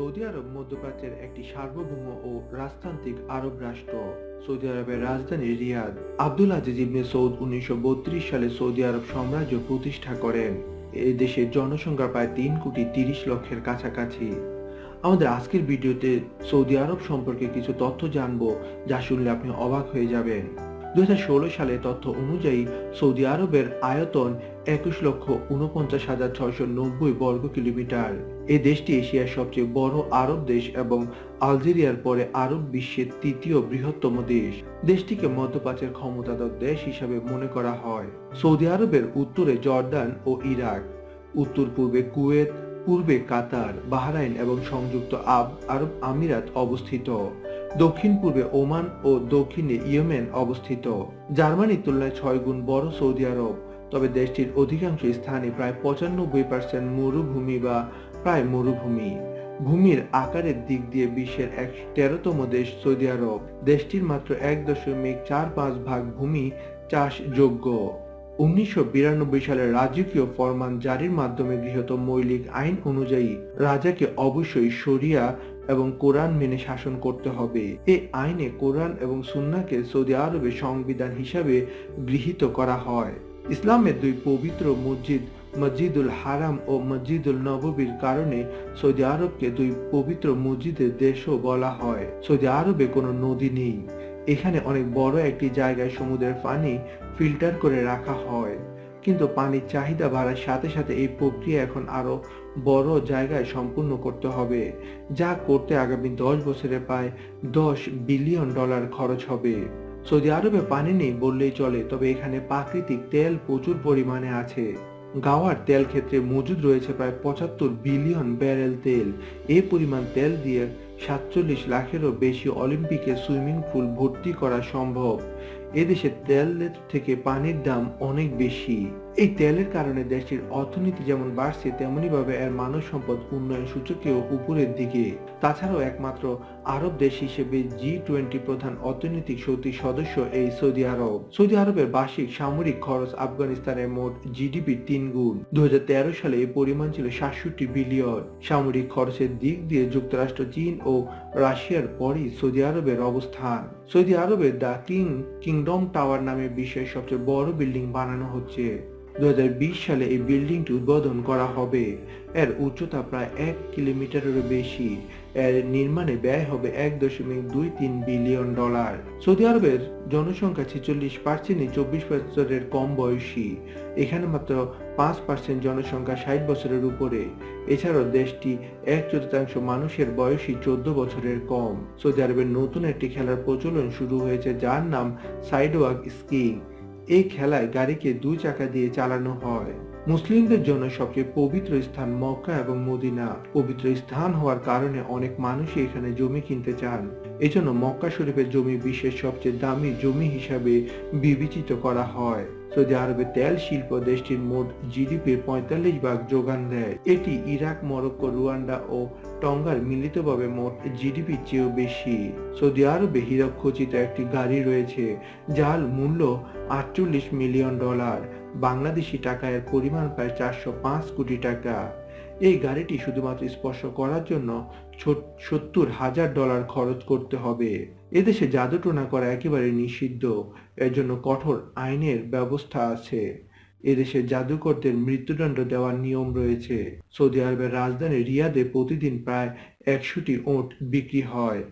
Saudi আরব মধ্যপ্রাচ্যের একটি সার্বভৌম ও রাজতান্ত্রিক আরব রাষ্ট্র। সৌদি আরবের রাজধানী রিয়াদ। আব্দুল আজিজ ইবনে সৌদ উনিশশো সালে সৌদি আরব সাম্রাজ্য প্রতিষ্ঠা করেন। এই দেশের জনসংখ্যা প্রায় তিন কোটি তিরিশ লক্ষের কাছাকাছি। আমাদের আজকের ভিডিওতে সৌদি আরব সম্পর্কে কিছু তথ্য জানব, যা শুনলে আপনি অবাক হয়ে যাবেন। দুই হাজার ষোলো সালে তথ্য অনুযায়ী সৌদি আরবের আয়তন একুশ লক্ষ উনপঞ্চাশ হাজার ছয়শো নব্বই বর্গ কিলোমিটার। এ দেশটি এশিয়ার সবচেয়ে বড় আরব দেশ এবং আলজেরিয়ার পরে আরব বিশ্বের তৃতীয় বৃহত্তম দেশ। দেশটিকে মধ্যপ্রাচ্যের ক্ষমতাধর দেশ হিসাবে মনে করা হয়। সৌদি আরবের উত্তরে জর্দান ও ইরাক উত্তর পূর্বে কুয়েত, পূর্বে কাতার, বাহরাইন এবং সংযুক্ত আব আরব আমিরাত অবস্থিত। দক্ষিণ পূর্বে ওমান ও দক্ষিণে ইয়েমেন অবস্থিত। জার্মানির তুলনায় ছয় গুণ বড় সৌদি আরব। তবে দেশটির অধিকাংশ স্থানে প্রায় পঁচানব্বই পার্সেন্ট মরুভূমি বা প্রায় মরুভূমি। ভূমির আকারের দিক দিয়ে বিশ্বের এক তেরোতম দেশ সৌদি আরব। দেশটির মাত্র এক দশমিক চার পাঁচ ভাগ ভূমি চাষযোগ্য। উনিশশো বিরানব্বই সালে রাজকীয় ফরমান জারির মাধ্যমে গৃহীত মৌলিক আইন অনুযায়ী রাজাকে অবশ্যই শরিয়া এবং কোরআন মেনে শাসন করতে হবে। এই আইনে কোরআন এবং সুন্নাকে সৌদি আরবের সংবিধান হিসাবে গৃহীত করা হয়। ইসলামের দুই পবিত্র মসজিদ, মসজিদুল হারাম ও মসজিদুল নববীর কারণে সৌদি আরবকে দুই পবিত্র মসজিদের দেশও বলা হয়। সৌদি আরবে কোনো নদী নেই। এখানে অনেক বড় একটি জায়গায় সমুদ্রের পানি ফিল্টার করে রাখা হয়। কিন্তু পানির চাহিদা বাড়ার সাথে সাথে এই প্রক্রিয়া এখন আরও বড় জায়গায় সম্পূর্ণ করতে হবে, যা করতে আগামী দশ বছরে প্রায় দশ বিলিয়ন ডলার খরচ হবে। সৌদি আরবে পানি নেই বললেই চলে, তবে এখানে প্রাকৃতিক তেল প্রচুর পরিমাণে আছে। গাওয়ার তেল ক্ষেত্রে মজুদ রয়েছে প্রায় পঁচাত্তর বিলিয়ন ব্যারেল তেল। এ পরিমাণ তেল দিয়ে সাতচল্লিশ লাখেরও বেশি অলিম্পিকে সুইমিং পুল ভর্তি করা সম্ভব। এদেশে তেলের থেকে পানির দাম অনেক বেশি। এই তেলের কারণে দেশটির অর্থনীতি যেমন বাড়ছে তেমনি ভাবে এর মানব সম্পদ উন্নয়ন সূচকেও উপরের দিকে। তাছাড়াও একমাত্র আরব দেশ হিসেবে জি টোয়েন্টি প্রধান অর্থনৈতিক শক্তি সদস্য এই সৌদি আরব। সৌদি আরবের বার্ষিক সামরিক খরচ আফগানিস্তানের মোট জিডিপি তিন গুণ। দু হাজার তেরো সালে এই পরিমাণ ছিল সাতষট্টি বিলিয়ন। সামরিক খরচের দিক দিয়ে যুক্তরাষ্ট্র, চীন রাশিয়ার পরই সৌদি আরবের অবস্থান। সৌদি আরবের দ্য কিং কিংডম টাওয়ার নামে বিশ্বের সবচেয়ে বড় বিল্ডিং বানানো হচ্ছে। দু হাজার বিশ সালে এই বিল্ডিংটি উদ্বোধন করা হবে। এর উচ্চতা প্রায় এক কিলোমিটারেরও বেশি। এর নির্মাণে ব্যয় হবে এক দশমিক দুই তিন বিলিয়ন ডলার। সৌদি আরবের জনসংখ্যা ছেচল্লিশ পার্সেন্টই চব্বিশ বছরের কম বয়সী। এখানে মাত্র পাঁচ পার্সেন্ট জনসংখ্যা ষাট বছরের উপরে। এছাড়াও দেশটি এক চতুর্থাংশ মানুষের বয়সী চোদ্দ বছরের কম। সৌদি আরবের নতুন একটি খেলার প্রচলন শুরু হয়েছে, যার নাম সাইডওয়াক স্কিং। এই খেলায় গাড়িকে দুই চাকা দিয়ে চালানো হয়। মুসলিমদের জন্য সবচেয়ে পবিত্র স্থান মক্কা এবং মদিনা। পবিত্র স্থান হওয়ার কারণে অনেক মানুষই এখানে জমি কিনতে চান। এজন্য মক্কা শরীফের জমি বিশ্বের সবচেয়ে দামি জমি হিসাবে বিবেচিত করা হয়। সৌদি আরবে তেল শিল্প দেশটির মোট জিডিপির পঁয়তাল্লিশ ভাগ যোগান দেয়। এটি ইরাক, মরক্কো, রুয়ান্ডা ও টঙ্গার মিলিতভাবে মোট জিডিপির চেয়েও বেশি। সৌদি আরবে হীরক খচিত একটি গাড়ি রয়েছে, যার মূল্য আটচল্লিশ মিলিয়ন ডলার। বাংলাদেশি টাকায় পরিমাণ প্রায় চারশো পাঁচ কোটি টাকা। এই গাড়িটি শুধুমাত্র স্পর্শ করার জন্য সত্তর হাজার ডলার খরচ করতে হবে। এদেশে জাদুটোনা করা একেবারে নিষিদ্ধ। এর জন্য কঠোর আইনের ব্যবস্থা আছে। এদেশে জাদুকরদের মৃত্যুদণ্ড দেওয়ার নিয়ম রয়েছে। সৌদি আরবের রাজধানী রিয়াদে প্রতিদিন প্রায় একশোটি ওট বিক্রি হয়।